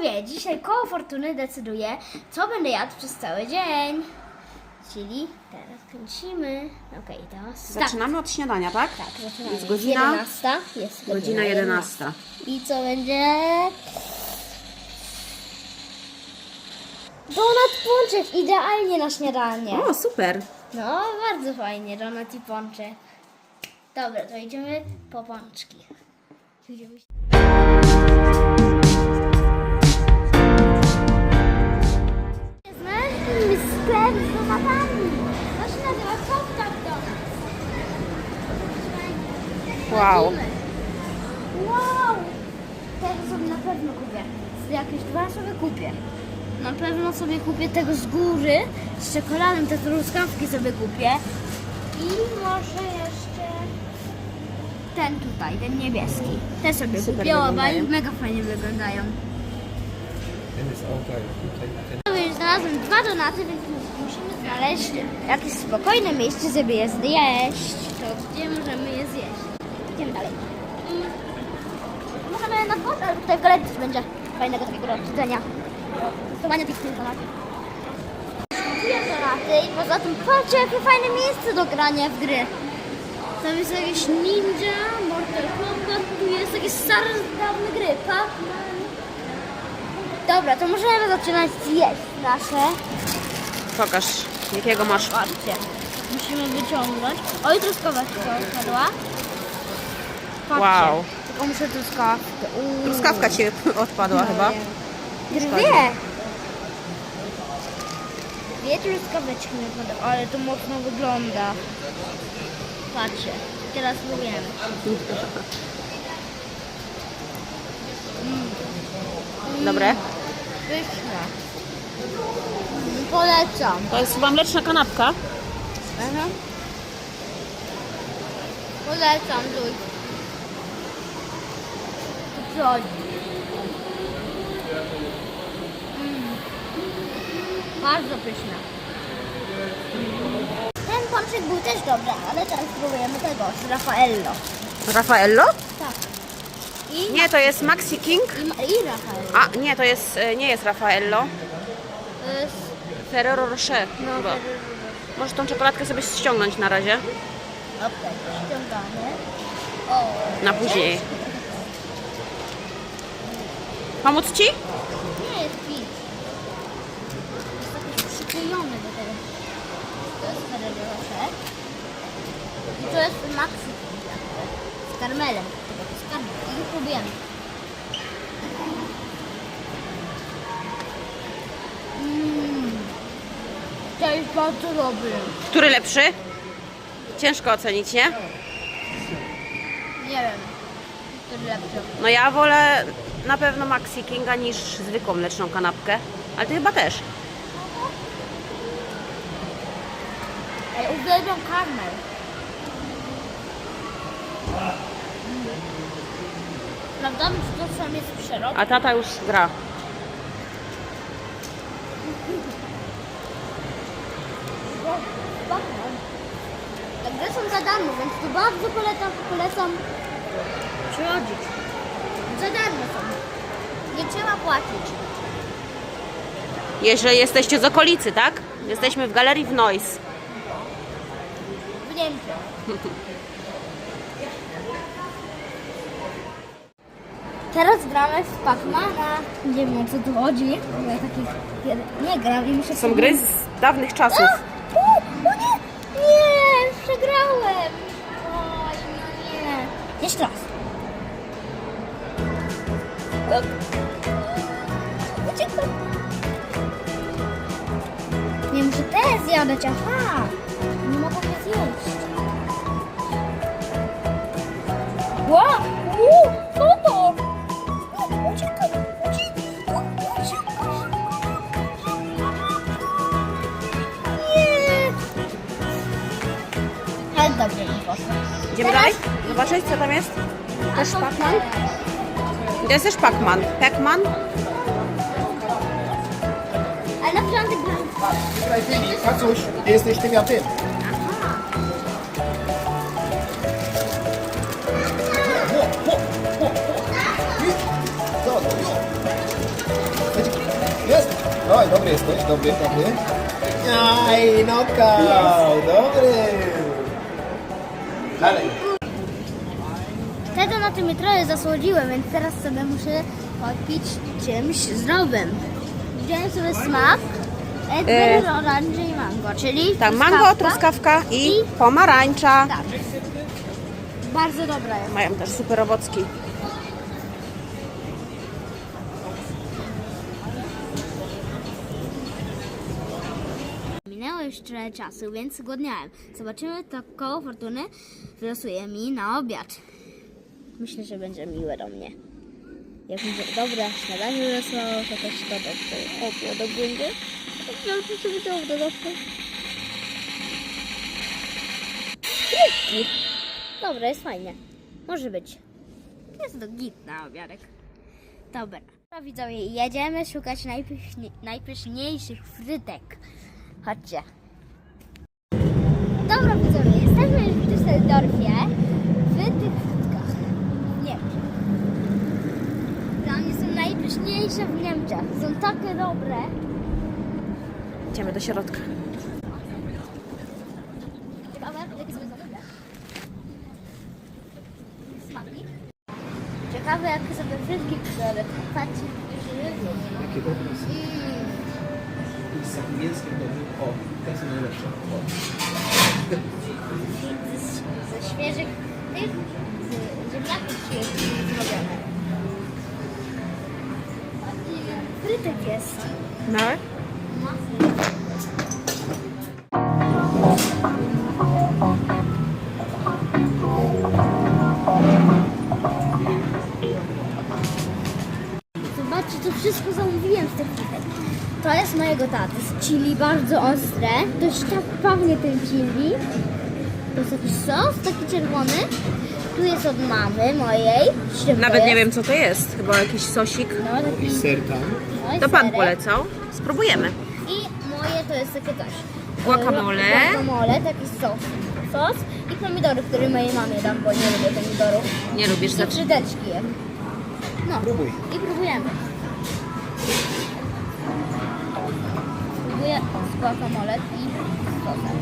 Widzowie, dzisiaj koło fortuny decyduje, co będę jadł przez cały dzień. Czyli teraz kręcimy. Okej, to start. Zaczynamy od śniadania, tak? Tak, zaczynamy. Jest godzina? 11. Jest Godzina 11. I co będzie? Donat pączek, idealnie na śniadanie. O, super. No, bardzo fajnie, donat i pączek. Dobra, to idziemy po pączki. Idziemy. Sklep z donatami. To się nazywa Top Top Donuts. Wow. Wow! Tego sobie na pewno kupię. Z Jakieś dwa sobie kupię. Na pewno sobie kupię tego z góry, z czekoladem, te truskawki sobie kupię. I może jeszcze ten tutaj, ten niebieski. Te sobie Super kupię, obaj wyglądają. mega fajnie wyglądają. Ten jest tutaj, tutaj, ten. Znalazłem dwa donaty, więc musimy znaleźć jakieś spokojne miejsce, żeby je zjeść. To gdzie możemy je zjeść? Idziemy dalej. Mm. Możemy na dworze, ale tutaj w galerii będzie fajnego takiego jedzenia. Testowania tych donatów. I poza tym patrzcie jakie fajne miejsce do grania w gry. Tam jest jakieś ninja, Mortal Kombat, tu jest jakieś stare, dawne gry, Pac-Man. Dobra, to możemy zaczynać zjeść nasze. Pokaż, jakiego masz. Patrzcie, musimy wyciągnąć. Oj, truskaweczka odpadła. Patrzcie, Wow. Tylko muszę truskawkę. Uuu. Truskawka ci odpadła chyba. Dwie. Dwie truskaweczki mi odpadły, ale to mocno wygląda. Patrzcie, teraz próbujemy. Dobre. Pyszne. Polecam. To jest chyba mleczna kanapka. Aha. Polecam tu. Coś. Mm. Bardzo pyszne. Ten pączek był też dobry, ale teraz spróbujemy tego z Raffaello. Raffaello? Tak. I, Nie, to jest Maxi King. i, i Raffaello. A, nie, to jest, e, nie jest Raffaello. To jest, Ferrero Rocher. no, chyba. Możesz tą czekoladkę sobie ściągnąć na razie. Okej, ściągamy. Na później. Pomóc ci? Nie jest pit. Jest jakiś przyklejony do tego. To jest Ferrero Rocher. I to jest Maxi z karmelem. Z karmelem. I próbujemy. Jest bardzo dobry. Który lepszy? Ciężko ocenić, nie? Nie wiem. Jest lepsze. No ja wolę na pewno Maxi Kinga niż zwykłą mleczną kanapkę. Ale ty chyba też. Ej, uwielbiam karmel. Prawda? Czy to sam jest w środku? A tata już gra. Tak, gry są za darmo, więc tu bardzo polecam, polecam przychodzić. Za darmo są. Nie trzeba płacić. Jeżeli jesteście z okolicy, tak? Jesteśmy w galerii w Noise. W Niemczech. Teraz gramy w Pacmana. Nie wiem o co tu chodzi. Bo ja takich nie gram i muszę Są gry z dawnych czasów. Przegrałem! Oj, no nie. Jeszcze raz. Uciekłem. Nie muszę te zjadać, aha! Nie mogę mnie zjeść. Ła! Idziemy dalej? Zobaczyć, co tam jest? Też Pac-Man? To jest też Pac-Man. Pac-Man? Ale na początek byłem... Tutaj Filip, Kacuś, ty jesteś tym, ja tym. Jo. Oj, dobry jesteś, dobry, dobry. Aj, knockout, dobry. Dalej. Wtedy na tym trochę zasłodziłem, więc teraz sobie muszę podpić czymś zdrowym. Wziąłem sobie smak Edgar, E. oranży i mango, czyli Tak, mango, truskawka. truskawka i I- pomarańcza. Tak. Bardzo dobra jest. Mają też super owocki. Trochę czasu, więc zgłodniałem. Zobaczymy, to koło fortuny wylosuje mi na obiad. Myślę, że będzie miłe do mnie. Jak będzie dobre śniadanie wylosowało, to też to dobrze. O, do będzie. Dobrze, sobie to w dodatku. Dobra, jest fajnie. Może być. Jest to git na obiadek. Dobra. Dobra, widzowie, jedziemy szukać najpysznie, najpyszniejszych frytek. Chodźcie. Dobra, widzowie, jesteśmy już w Düsseldorfie w tych frytkach. w Niemczech. Dla mnie są najpyszniejsze w Niemczech. Są takie dobre. Idziemy do środka. Ciekawe, jakie są dobre. Smaki. Ciekawe, jakie sobie frytki biorę. Patrzcie, Jakie dobre są. mm. I z takim mięskiem dobrym. O, te są najlepsze. O. ze, świeżych tych ziemniaków świeżych zrobione. Frytek jest. No. Mojego taty z chili, bardzo ostre. Dość tak pachnie ten chili. To jest jakiś sos, taki czerwony. Tu jest od mamy mojej. Szybko Nawet nie jest. wiem co to jest. Chyba jakiś sosik. No, taki, I ser tam. no i To pan serek. polecał. Spróbujemy. I moje to jest takie coś. Guacamole. E, Guacamole, taki sos. Sos i pomidory, które mojej mamie dam, bo nie lubię pomidorów. Nie lubisz I fryteczki je. No. Próbuj. I próbujemy. Próbuję z guacamole i z sosem.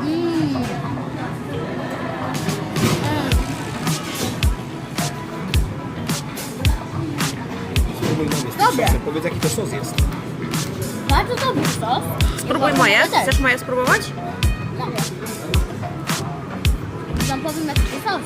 Mmm. Mm. Dobre. Powiedz jaki to sos jest. Bardzo dobry sos. Spróbuj moje. Chcesz moje spróbować? Mogę. Wam powiem jaki to sos.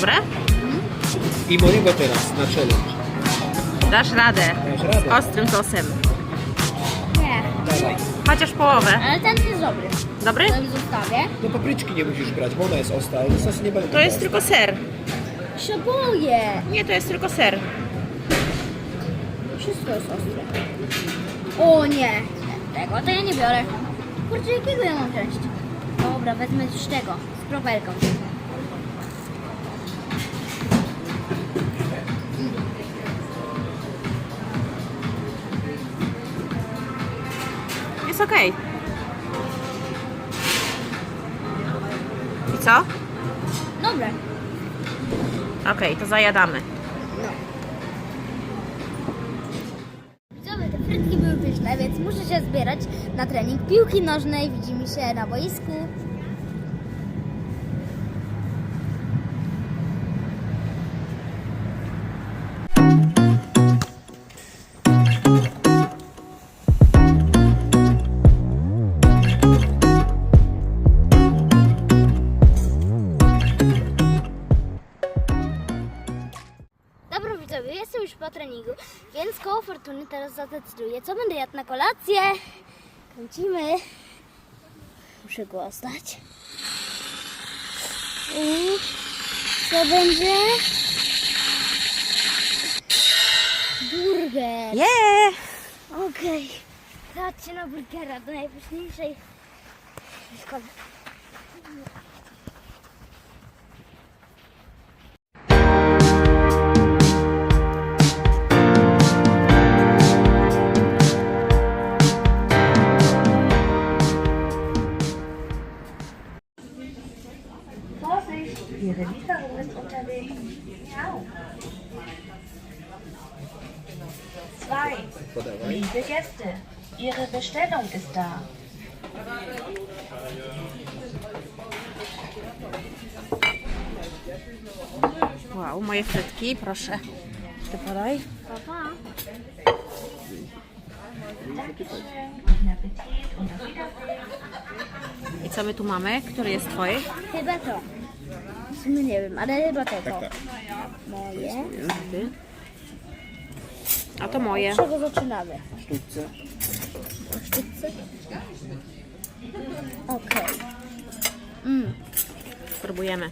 Dobre? I mojego teraz na challenge. Dasz radę. Dasz Z radę. ostrym sosem. Nie, Dawaj. Chociaż połowę. ale ten jest dobry. Dobry? Im zostawię. No papryczki nie musisz brać, bo ona jest ostra, ale sos nie będzie. To jest tylko ser. Się boję. Nie, to jest tylko ser. Wszystko jest ostre. O nie. Tego to ja nie biorę. Kurczę, jakiego ja mam wziąć? Dobra, wezmę już tego. Z kropelką. Jest okej. I co? Dobre. Okej, to zajadamy. Widzowie, te frytki były pyszne, więc muszę się zbierać na trening piłki nożnej. Widzimy się na boisku. Widzowie, jestem już po treningu, więc koło fortuny teraz zadecyduję, co będę jadł na kolację. Kręcimy. Muszę głos dać. I co będzie? Burger. Yeah! Okej. Chodźcie na burgera do najpyszniejszej szkoły. Zwei. Liebe Gäste, Ihre Bestellung ist da. Wow, moje frytki, proszę. Ty podaj. I co my tu mamy? Który jest twoje? Chyba to. W sumie nie wiem, ale chyba to. to. tak. Moje. Ty. A to moje. Od czego zaczynamy? Sztućce. Od sztućce? Okej. Mm. Spróbujemy.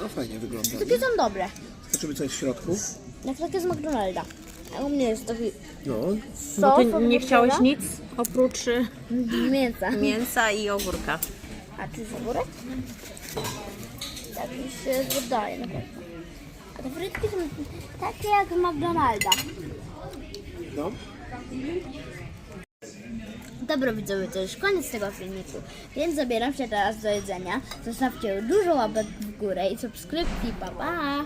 No fajnie wygląda. Takie są dobre. Zobaczymy co jest w środku. Jak takie z McDonalda. A u mnie jest taki No. Bo ty nie chciałeś nic oprócz y, Mięsa. mięsa i ogórka. A ty z ogórek? Tak mi się wydaje na pewno. A te frytki są takie jak z McDonalda. No. Dobra widzowie, to już koniec tego filmiku, więc zabieram się teraz do jedzenia. Zostawcie dużo łapek w górę i subskrypcji, pa pa!